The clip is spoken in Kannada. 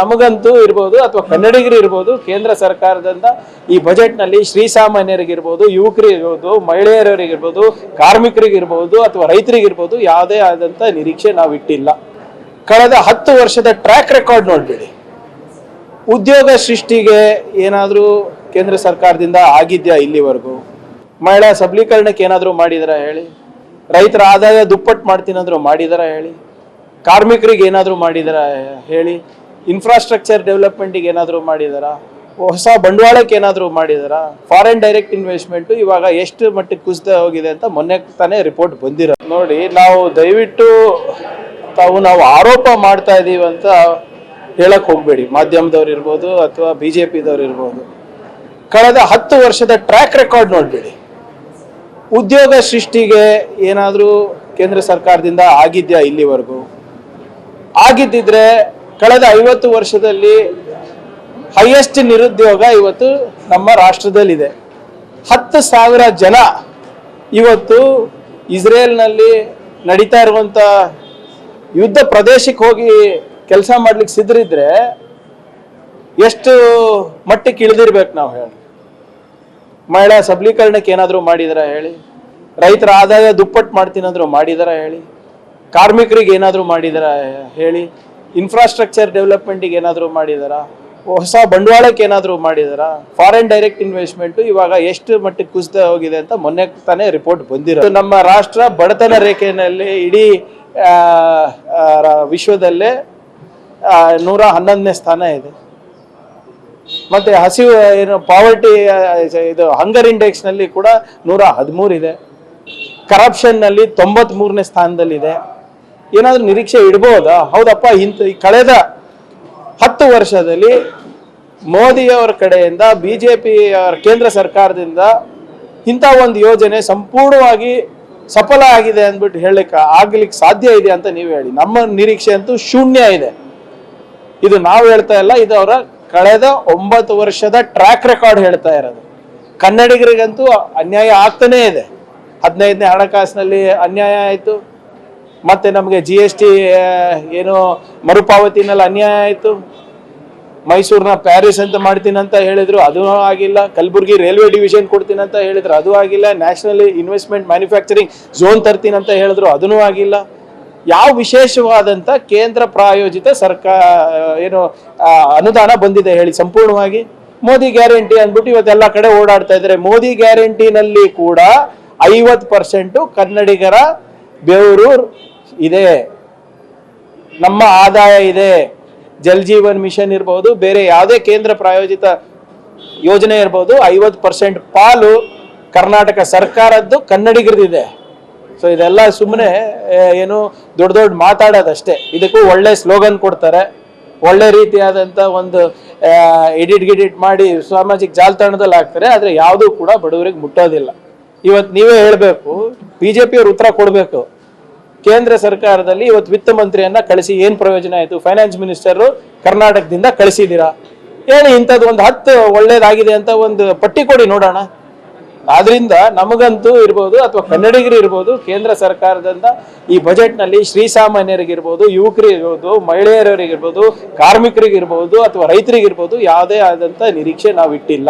ನಮಗಂತೂ ಇರ್ಬೋದು ಅಥವಾ ಕನ್ನಡಿಗರು ಇರ್ಬೋದು, ಕೇಂದ್ರ ಸರ್ಕಾರದಿಂದ ಈ ಬಜೆಟ್ನಲ್ಲಿ ಶ್ರೀಸಾಮಾನ್ಯರಿಗಿರ್ಬೋದು ಯುವಕರಿಗಿರ್ಬೋದು ಮಹಿಳೆಯರಿಗಿರ್ಬೋದು ಕಾರ್ಮಿಕರಿಗಿರ್ಬೋದು ಅಥವಾ ರೈತರಿಗಿರ್ಬೋದು ಯಾವುದೇ ಆದಂತ ನಿರೀಕ್ಷೆ ನಾವು ಇಟ್ಟಿಲ್ಲ. ಕಳೆದ ಹತ್ತು ವರ್ಷದ ಟ್ರ್ಯಾಕ್ ರೆಕಾರ್ಡ್ ನೋಡ್ಬೇಡಿ. ಉದ್ಯೋಗ ಸೃಷ್ಟಿಗೆ ಏನಾದರೂ ಕೇಂದ್ರ ಸರ್ಕಾರದಿಂದ ಆಗಿದ್ಯಾ ಇಲ್ಲಿವರೆಗೂ? ಮಹಿಳಾ ಸಬಲೀಕರಣಕ್ಕೆ ಏನಾದರೂ ಮಾಡಿದಾರ ಹೇಳಿ? ರೈತರ ಆದಾಯ ದುಪ್ಪಟ್ಟು ಮಾಡ್ತೀನಂದ್ರು ಮಾಡಿದಾರ ಹೇಳಿ? ಕಾರ್ಮಿಕರಿಗೆ ಏನಾದರೂ ಮಾಡಿದಾರ ಹೇಳಿ? ಇನ್ಫ್ರಾಸ್ಟ್ರಕ್ಚರ್ ಡೆವಲಪ್ಮೆಂಟಿಗೆ ಏನಾದರೂ ಮಾಡಿದಾರಾ? ಹೊಸ ಬಂಡವಾಳಕ್ಕೆ ಏನಾದರೂ ಮಾಡಿದಾರ? ಫಾರಿನ್ ಡೈರೆಕ್ಟ್ ಇನ್ವೆಸ್ಟ್ಮೆಂಟ್ ಇವಾಗ ಎಷ್ಟು ಮಟ್ಟಿಗೆ ಕುಸಿತ ಹೋಗಿದೆ ಅಂತ ಮೊನ್ನೆ ತಾನೇ ರಿಪೋರ್ಟ್ ಬಂದಿರೋ. ನೋಡಿ, ನಾವು ದಯವಿಟ್ಟು ತಾವು ನಾವು ಆರೋಪ ಮಾಡ್ತಾ ಇದ್ದೀವಿ ಅಂತ ಹೇಳಕ್ ಹೋಗ್ಬೇಡಿ. ಮಾಧ್ಯಮದವ್ರು ಇರ್ಬೋದು ಅಥವಾ ಬಿ ಜೆ ಪಿದವ್ರು ಇರ್ಬೋದು. ಕಳೆದ ಹತ್ತು ವರ್ಷದ ಟ್ರ್ಯಾಕ್ ರೆಕಾರ್ಡ್ ನೋಡ್ಬೇಡಿ. ಉದ್ಯೋಗ ಸೃಷ್ಟಿಗೆ ಏನಾದರೂ ಕೇಂದ್ರ ಸರ್ಕಾರದಿಂದ ಆಗಿದ್ಯಾ ಇಲ್ಲಿವರೆಗೂ? ಆಗಿದ್ದಿದ್ರೆ ಕಳೆದ ಐವತ್ತು ವರ್ಷದಲ್ಲಿ ಹೈಯೆಸ್ಟ್ ನಿರುದ್ಯೋಗ ಇವತ್ತು ನಮ್ಮ ರಾಷ್ಟ್ರದಲ್ಲಿದೆ. ಹತ್ತು ಸಾವಿರ ಜನ ಇವತ್ತು ಇಸ್ರೇಲ್ನಲ್ಲಿ ನಡೀತಾ ಇರುವಂಥ ಯುದ್ಧ ಪ್ರದೇಶಕ್ಕೆ ಹೋಗಿ ಕೆಲಸ ಮಾಡ್ಲಿಕ್ಕೆ ಸಿದ್ಧರಿದ್ರೆ ಎಷ್ಟು ಮಟ್ಟಕ್ಕೆ ಇಳಿದಿರ್ಬೇಕು ನಾವು ಹೇಳಿ. ಮಹಿಳಾ ಸಬಲೀಕರಣಕ್ಕೆ ಏನಾದರೂ ಮಾಡಿದಾರ ಹೇಳಿ? ರೈತರ ಆದಾಯ ದುಪ್ಪಟ್ಟು ಮಾಡ್ತೀನಾದ್ರೂ ಮಾಡಿದಾರ ಹೇಳಿ? ಕಾರ್ಮಿಕರಿಗೆ ಏನಾದರೂ ಮಾಡಿದಾರ ಹೇಳಿ? ಇನ್ಫ್ರಾಸ್ಟ್ರಕ್ಚರ್ ಡೆವಲಪ್ಮೆಂಟಿಗೆ ಏನಾದರೂ ಮಾಡಿದಾರ? ಹೊಸ ಬಂಡವಾಳಕ್ಕೆ ಏನಾದರೂ ಮಾಡಿದಾರ? ಫಾರಿನ್ ಡೈರೆಕ್ಟ್ ಇನ್ವೆಸ್ಟ್ಮೆಂಟ್ ಇವಾಗ ಎಷ್ಟು ಮಟ್ಟಿಗೆ ಕುಸಿತ ಹೋಗಿದೆ ಅಂತ ಮೊನ್ನೆ ತಾನೇ ರಿಪೋರ್ಟ್ ಬಂದಿರೋದು. ನಮ್ಮ ರಾಷ್ಟ್ರ ಬಡತನ ರೇಖೆಯಲ್ಲಿ ಇಡೀ ವಿಶ್ವದಲ್ಲೇ ನೂರ ಹನ್ನೊಂದನೇ ಸ್ಥಾನ ಇದೆ. ಮತ್ತೆ ಹಸಿವು, ಏನು ಪಾವರ್ಟಿ ಇದು ಹಂಗರ್ ಇಂಡೆಕ್ಸ್ನಲ್ಲಿ ಕೂಡ ನೂರ ಹದಿಮೂರು ಇದೆ. ಕರಪ್ಷನ್ನಲ್ಲಿ ತೊಂಬತ್ ಮೂರನೇ ಸ್ಥಾನದಲ್ಲಿದೆ. ಏನಾದ್ರೂ ನಿರೀಕ್ಷೆ ಇಡ್ಬೋದಾ? ಹೌದಪ್ಪ ಈ ಕಳೆದ ಹತ್ತು ವರ್ಷದಲ್ಲಿ ಮೋದಿಯವರ ಕಡೆಯಿಂದ ಬಿಜೆಪಿ ಕೇಂದ್ರ ಸರ್ಕಾರದಿಂದ ಇಂಥ ಒಂದು ಯೋಜನೆ ಸಂಪೂರ್ಣವಾಗಿ ಸಫಲ ಆಗಿದೆ ಅಂದ್ಬಿಟ್ಟು ಹೇಳಲಿಕ್ಕೆ ಆಗ್ಲಿಕ್ಕೆ ಸಾಧ್ಯ ಇದೆ ಅಂತ ನೀವು ಹೇಳಿ. ನಮ್ಮ ನಿರೀಕ್ಷೆ ಅಂತೂ ಶೂನ್ಯ ಇದೆ. ಇದು ನಾವು ಹೇಳ್ತಾ ಇಲ್ಲ, ಇದು ಅವರ ಕಳೆದ ಒಂಬತ್ತು ವರ್ಷದ ಟ್ರ್ಯಾಕ್ ರೆಕಾರ್ಡ್ ಹೇಳ್ತಾ ಇರೋದು. ಕನ್ನಡಿಗರಿಗಂತೂ ಅನ್ಯಾಯ ಆಗ್ತಾನೇ ಇದೆ. ಹದಿನೈದನೇ ಹಣಕಾಸಿನಲ್ಲಿ ಅನ್ಯಾಯ ಆಯಿತು. ಮತ್ತೆ ನಮಗೆ ಜಿ ಎಸ್ ಟಿ ಏನು ಮರುಪಾವತಿನಲ್ಲಿ ಅನ್ಯಾಯ ಆಯಿತು. ಮೈಸೂರಿನ ಪ್ಯಾರಿಸ್ ಅಂತ ಮಾಡ್ತೀನಿ ಅಂತ ಹೇಳಿದ್ರು, ಅದು ಆಗಿಲ್ಲ. ಕಲಬುರಗಿ ರೈಲ್ವೆ ಡಿವಿಷನ್ ಕೊಡ್ತೀನಿ ಅಂತ ಹೇಳಿದ್ರು, ಅದು ಆಗಿಲ್ಲ. ನ್ಯಾಷನಲ್ ಇನ್ವೆಸ್ಟ್ಮೆಂಟ್ ಮ್ಯಾನುಫ್ಯಾಕ್ಚರಿಂಗ್ ಝೋನ್ ತರ್ತೀನಿ ಅಂತ ಹೇಳಿದ್ರು ಅದೂ ಆಗಿಲ್ಲ. ಯಾವ ವಿಶೇಷವಾದಂಥ ಕೇಂದ್ರ ಪ್ರಾಯೋಜಿತ ಸರ್ಕಾರ ಏನು ಅನುದಾನ ಬಂದಿದೆ ಹೇಳಿ ಸಂಪೂರ್ಣವಾಗಿ. ಮೋದಿ ಗ್ಯಾರಂಟಿ ಅಂದ್ಬಿಟ್ಟು ಇವತ್ತೆಲ್ಲ ಕಡೆ ಓಡಾಡ್ತಾ ಇದ್ದಾರೆ. ಮೋದಿ ಗ್ಯಾರಂಟಿನಲ್ಲಿ ಕೂಡ ಐವತ್ತು ಪರ್ಸೆಂಟು ಕನ್ನಡಿಗರ ಬೆವರು ಇದೆ. ನಮ್ಮ ಆದಾಯ ಇದೆ. ಜಲ್ ಜೀವನ್ ಮಿಷನ್ ಇರ್ಬೋದು, ಬೇರೆ ಯಾವುದೇ ಕೇಂದ್ರ ಪ್ರಾಯೋಜಿತ ಯೋಜನೆ ಇರ್ಬೋದು, ಐವತ್ತು ಪರ್ಸೆಂಟ್ ಪಾಲು ಕರ್ನಾಟಕ ಸರ್ಕಾರದ್ದು ಕನ್ನಡಿಗರದಿದೆ ಸೊ ಇದೆಲ್ಲ ಸುಮ್ಮನೆ ಏನು ದೊಡ್ಡ ದೊಡ್ಡ ಮಾತಾಡೋದಷ್ಟೇ. ಇದಕ್ಕೂ ಒಳ್ಳೆ ಸ್ಲೋಗನ್ ಕೊಡ್ತಾರೆ. ಒಳ್ಳೆ ರೀತಿಯಾದಂಥ ಒಂದು ಎಡಿಟ್ ಗಿಡಿಟ್ ಮಾಡಿ ಸಾಮಾಜಿಕ ಜಾಲತಾಣದಲ್ಲಿ ಹಾಕ್ತಾರೆ. ಆದರೆ ಯಾವುದೂ ಕೂಡ ಬಡವರಿಗೆ ಮುಟ್ಟೋದಿಲ್ಲ. ಇವತ್ತು ನೀವೇ ಹೇಳಬೇಕು ಬಿ ಜೆ ಪಿಯವ್ರು ಉತ್ತರ ಕೊಡಬೇಕು. ಕೇಂದ್ರ ಸರ್ಕಾರದಲ್ಲಿ ಇವತ್ತು ವಿತ್ತ ಮಂತ್ರಿಯನ್ನ ಕಳಿಸಿ ಏನು ಪ್ರಯೋಜನ ಆಯ್ತು? ಫೈನಾನ್ಸ್ ಮಿನಿಸ್ಟರು ಕರ್ನಾಟಕದಿಂದ ಕಳಿಸಿದ್ದೀರಾ ಏನು ಇಂಥದ್ದು ಒಂದು ಹತ್ತು ಒಳ್ಳೇದಾಗಿದೆ ಅಂತ ಒಂದು ಪಟ್ಟಿ ಕೊಡಿ ನೋಡೋಣ. ಆದ್ರಿಂದ ನಮಗಂತೂ ಇರ್ಬೋದು ಅಥವಾ ಕನ್ನಡಿಗರು ಇರ್ಬೋದು, ಕೇಂದ್ರ ಸರ್ಕಾರದಿಂದ ಈ ಬಜೆಟ್ನಲ್ಲಿ ಶ್ರೀಸಾಮಾನ್ಯರಿಗಿರ್ಬೋದು ಯುವಕರಿಗಿರ್ಬೋದು ಮಹಿಳೆಯರಿಗಿರ್ಬೋದು ಕಾರ್ಮಿಕರಿಗಿರ್ಬೋದು ಅಥವಾ ರೈತರಿಗಿರ್ಬೋದು ಯಾವುದೇ ಆದಂತ ನಿರೀಕ್ಷೆ ನಾವು ಇಟ್ಟಿಲ್ಲ